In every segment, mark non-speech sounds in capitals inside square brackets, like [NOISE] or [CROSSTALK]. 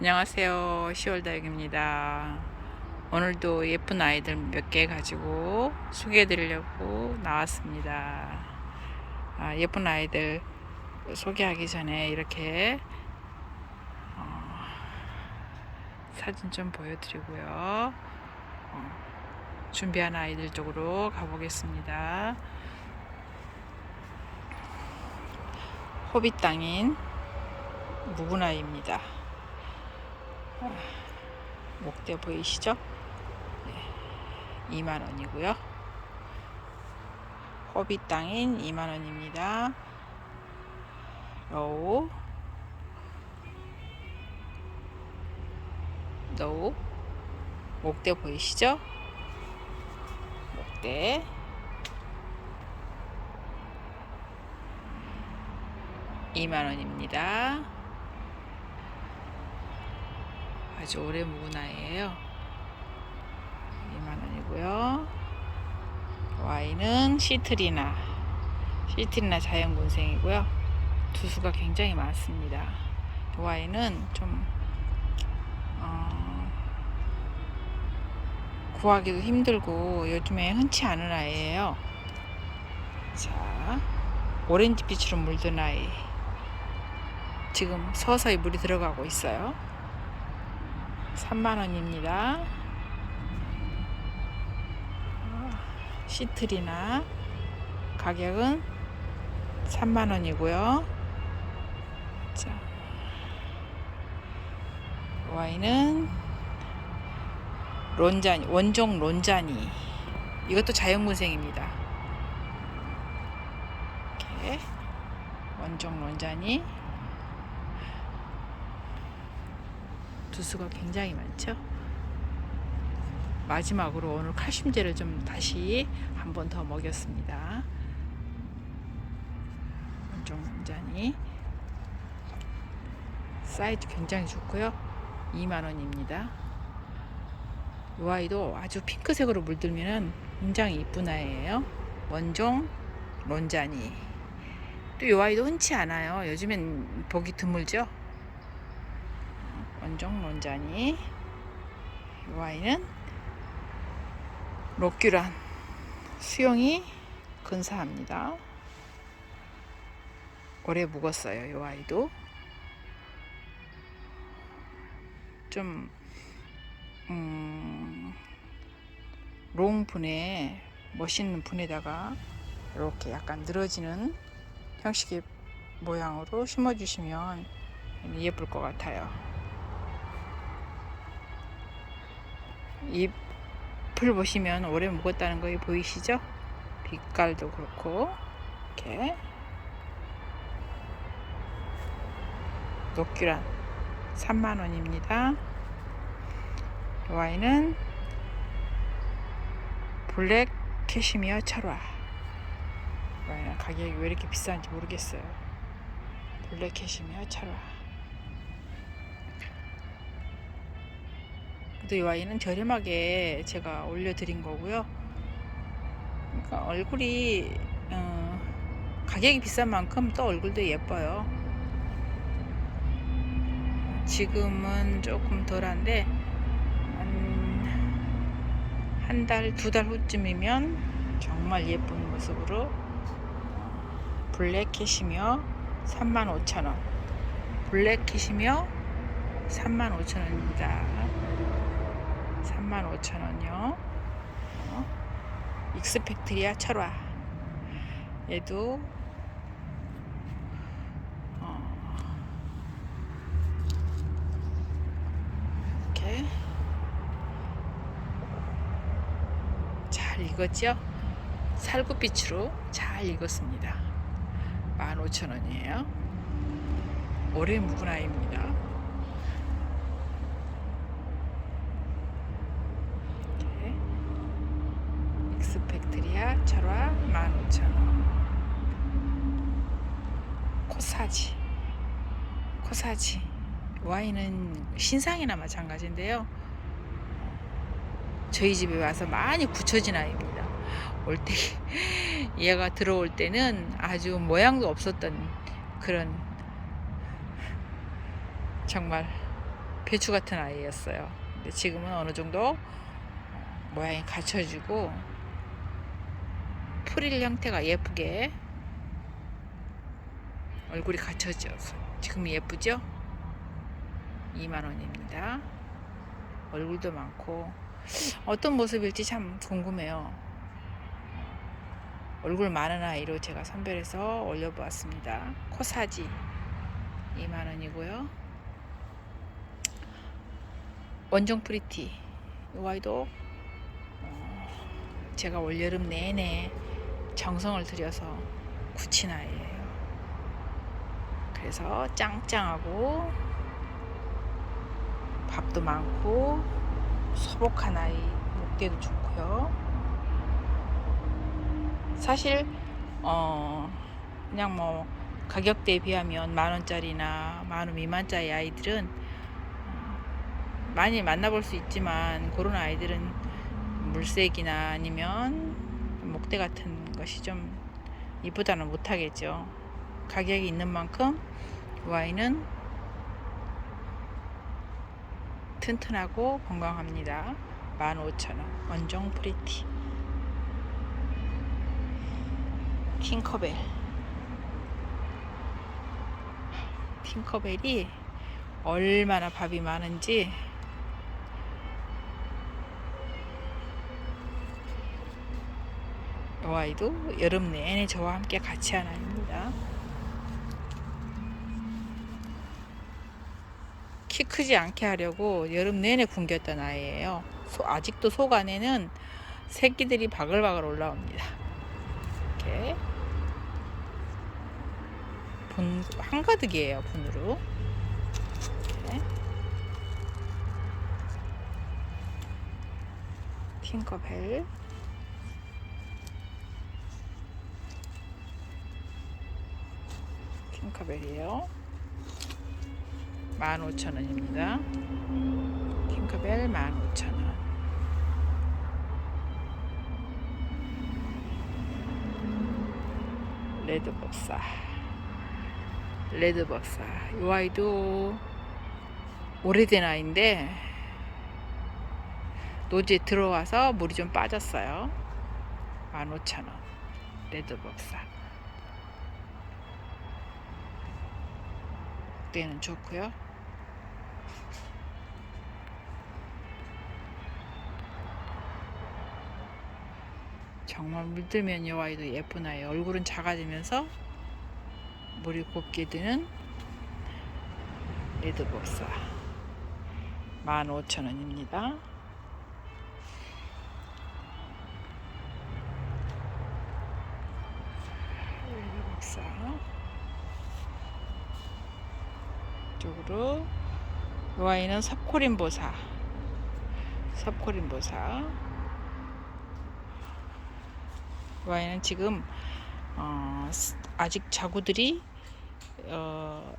안녕하세요. 10월 다육입니다. 오늘도 예쁜 아이들 몇 개 가지고 소개해 드리려고 나왔습니다. 아, 예쁜 아이들 소개하기 전에 이렇게 어, 사진 좀 보여드리고요. 어, 준비한 아이들 쪽으로 가보겠습니다. 호빗 땅인 무구나입니다. 목대 보이시죠? 네, 2만 원이고요. 호빗 땅인 2만 원입니다. 로우 노우 목대 보이시죠? 목대 2만 원입니다. 아주 오래 묵은 아이예요. 2만 원이고요. 와인은 시트리나 시트리나 자연군생이고요. 두수가 굉장히 많습니다. 이 와인은 좀 어, 구하기도 힘들고 요즘에 흔치 않은 아이예요. 자, 오렌지 빛으로 물든 아이. 지금 서서히 물이 들어가고 있어요. 3만원입니다. 시트리나 가격은 3만원이고요. 자, 와인은 론자니, 원종 론자니. 이것도 자연군생입니다. 이렇게 원종 론자니. 두수가 굉장히 많죠. 마지막으로 오늘 칼슘제를 좀 다시 한 번 더 먹였습니다. 원종 잔이 사이즈 굉장히 좋고요. 2만 원입니다. 이 아이도 아주 핑크색으로 물들면 굉장히 이쁜 아이예요. 원종 론자니. 또 이 아이도 흔치 않아요. 요즘엔 보기 드물죠. 원종 론자니. 이 아이는 록규란 수영이 근사합니다. 오래 묵었어요. 이 아이도 좀 음, 롱 분에 멋있는 분에다가 이렇게 약간 늘어지는 형식의 모양으로 심어주시면 예쁠 것 같아요. 잎을 보시면 오래 묵었다는 거 보이시죠? 빛깔도 그렇고 이렇게 녹규란 3만원입니다. 와인은 블랙 캐시미어 철화 와인 가격이 왜 이렇게 비싼지 모르겠어요. 블랙 캐시미어 철화 그래도 이 와인은 저렴하게 제가 올려드린 거고요. 그러니까 얼굴이 어, 가격이 비싼 만큼 또 얼굴도 예뻐요. 지금은 조금 덜한데 한 달, 두 달 후쯤이면 정말 예쁜 모습으로 블랙 캐시며 35,000원 블랙 캐시며 35,000원입니다 35,000원이요 어? 익스펙트리아 철화 얘도 어, 이렇게 잘 익었죠? 살구빛으로 잘 익었습니다. 15,000원이에요. 오래 묵은 아이입니다. 이렇게 익스펙트리아 철화 15,000원. 코사지. 코사지. 와인은 신상이나 마찬가지인데요. 저희 집에 와서 많이 굳혀진 아이입니다. 올 때 [LAUGHS] 얘가 들어올 때는 아주 모양도 없었던 그런 정말 배추 같은 아이였어요. 근데 지금은 어느 정도 모양이 갖춰지고 프릴 형태가 예쁘게 얼굴이 갖춰져서 지금 예쁘죠? 2만원입니다. 얼굴도 많고 어떤 모습일지 참 궁금해요. 얼굴 많은 아이로 제가 선별해서 올려보았습니다. 코사지 2만원이고요. 원종 프리티 이 아이도 어, 제가 올여름 내내 정성을 들여서 굳힌 아이예요. 그래서 짱짱하고 밥도 많고 소복한 아이 목대도 좋고요. 사실 어 그냥 뭐 가격대에 비하면 만 원짜리나 만 원 미만짜리 아이들은 어, 많이 만나볼 수 있지만 그런 아이들은 물색이나 아니면 목대 같은 것이 좀 이보다는 못하겠죠. 가격이 있는 만큼 이 아이는 튼튼하고 건강합니다. 15,000원. 원종 프리티. 팅커벨. 팅커벨이 얼마나 밥이 많은지 이 아이도 여름 내내 저와 함께 같이 한 아이입니다. 키 크지 않게 하려고 여름 내내 굶겼던 아이예요. 소- 아직도 속 안에는 새끼들이 바글바글 올라옵니다. 이렇게 분 한가득이에요 분으로. 이렇게. 팅커벨 팅커벨이에요. 15,000원입니다. 팅커벨 15,000원. 레드박사. 레드박사. 이 아이도 오래된 아이인데 노지에 들어와서 물이 좀 빠졌어요. 15,000원. 레드박사. 때는 좋고요. 정말 물들면 이 아이도 예쁜 아이. 얼굴은 작아지면서 물이 곱게 드는 레드박사 15,000원입니다. 레드박사 쪽으로 이 아이는 섭코린보사. 섭코린보사. 이 아이는 지금 어, 스- 아직 자구들이 어,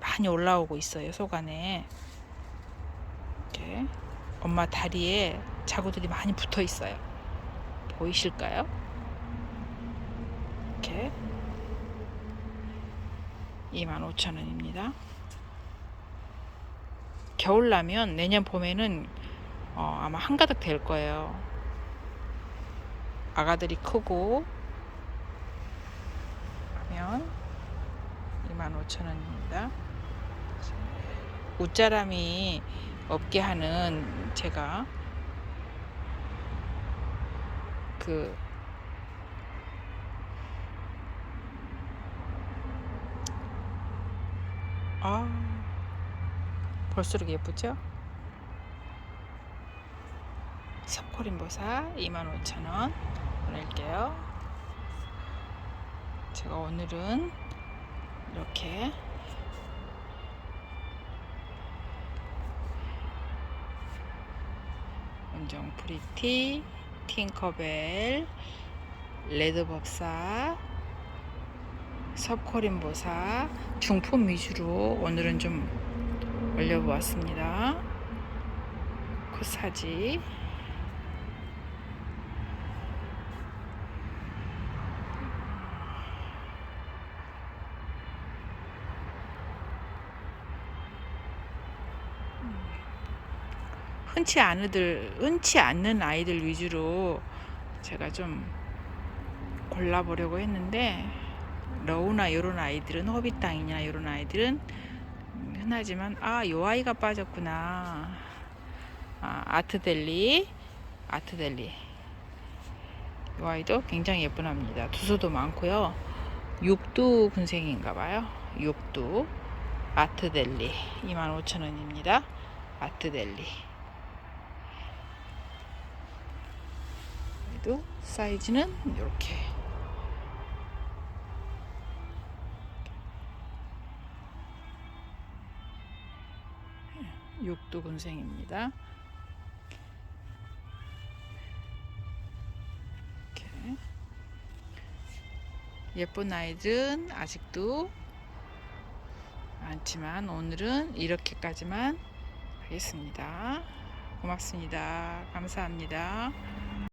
많이 올라오고 있어요 속 안에. 이렇게 엄마 다리에 자구들이 많이 붙어 있어요. 보이실까요? 이렇게. 25,000원입니다 겨울 나면 내년 봄에는 어, 아마 한가득 될 거예요. 아가들이 크고. 하면 25,000원입니다. 웃자람이 없게 하는 제가 그 아, 볼수록 예쁘죠? 섭코린보사 25,000원 보낼게요. 제가 오늘은 이렇게 원정 프리티, 팅커벨, 레드법사, 섭코린보사 중품 위주로 오늘은 좀 올려보았습니다. 코사지 흔치 않으들 흔치 않는 아이들 위주로 제가 좀 골라보려고 했는데 러우나 요런 아이들은 허비 땅이냐 요런 아이들은 음, 흔하지만 아 요 아이가 빠졌구나. 아, 아트델리. 아트델리. 요 아이도 굉장히 예쁜 합니다. 두수도 많고요. 육두 군생인가 봐요. 육두. 아트델리. 25,000원입니다. 아트델리. 얘도 사이즈는 이렇게 육두 군생입니다. 이렇게 예쁜 아이들은 아직도 많지만 오늘은 이렇게까지만 하겠습니다. 고맙습니다. 감사합니다.